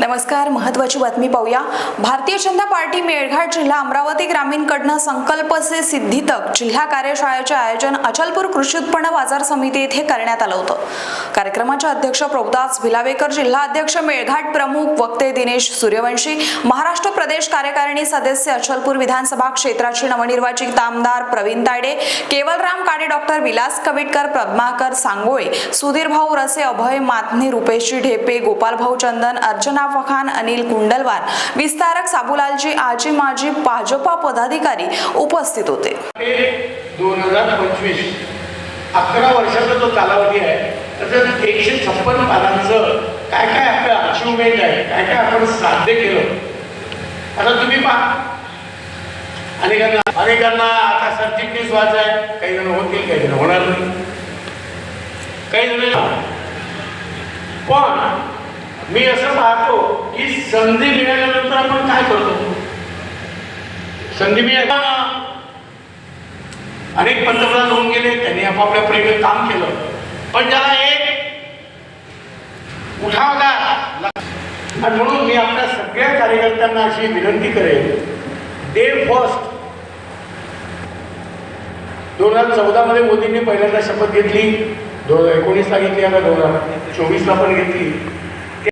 नमस्कार महत्वाची बातमी पाहूया. भारतीय जनता पार्टी मेळघाट जिल्हा अमरावती ग्रामीणकडनं संकल्प से सिद्धी तक जिल्हा कार्यशाळेचे आयोजन अचलपूर कृषी उत्पन्न बाजार समिती येथे करण्यात आलं होतं. कार्यक्रमाच्या अध्यक्ष प्रभुदास भिलावेकर जिल्हा अध्यक्ष मेळघाट प्रमुख वक्ते दिनेश सूर्यवंशी महाराष्ट्र प्रदेश कार्यकारिणी सदस्य अचलपूर विधानसभा क्षेत्राचे नवनिर्वाचित आमदार प्रवीण तायडे केवलराम काडे डॉक्टर विलास कविटकर पद्माकर सांगोळे सुधीर भाऊ रसे अभय मातनी रुपेशी ढेपे गोपाल भाऊ चंदन अर्चना खान अनिल कुंडलवार. विस्तारक साबुलालजी आजी माजी भाजपा पदाधिकारी उपस्थित होते. दोन हजार पंचवीस अकरा वर्षाचा जो कालावधी आहे त्याच्यात एकशे छप्पन पानांचं काय काय आपलं अचिव्हमेंट आहे काय काय आपण साध्य केलं. आता तुम्ही पहा. अनेकांना अनेकांना आता सरचिटणीस व्हायचं आहे. काही जण होतील काही जण होणार नाही. काही जण पण मी असं पाहतो की संधी मिळाल्यानंतर आपण काय करतो? संधी मिळाल्या अनेक पंतप्रधान होऊन गेले त्यांनी आपापल्या प्रेमी काम केलं. पण ज्याला एक उठावदार आणि म्हणून मी आपल्या सगळ्या कार्यकर्त्यांना अशी विनंती करेन डे फर्स्ट. दोन हजार चौदामध्ये मोदींनी पहिल्यांदा शपथ घेतली दोन एकोणीसला घेतली आता दोन हजार चोवीसला पण घेतली.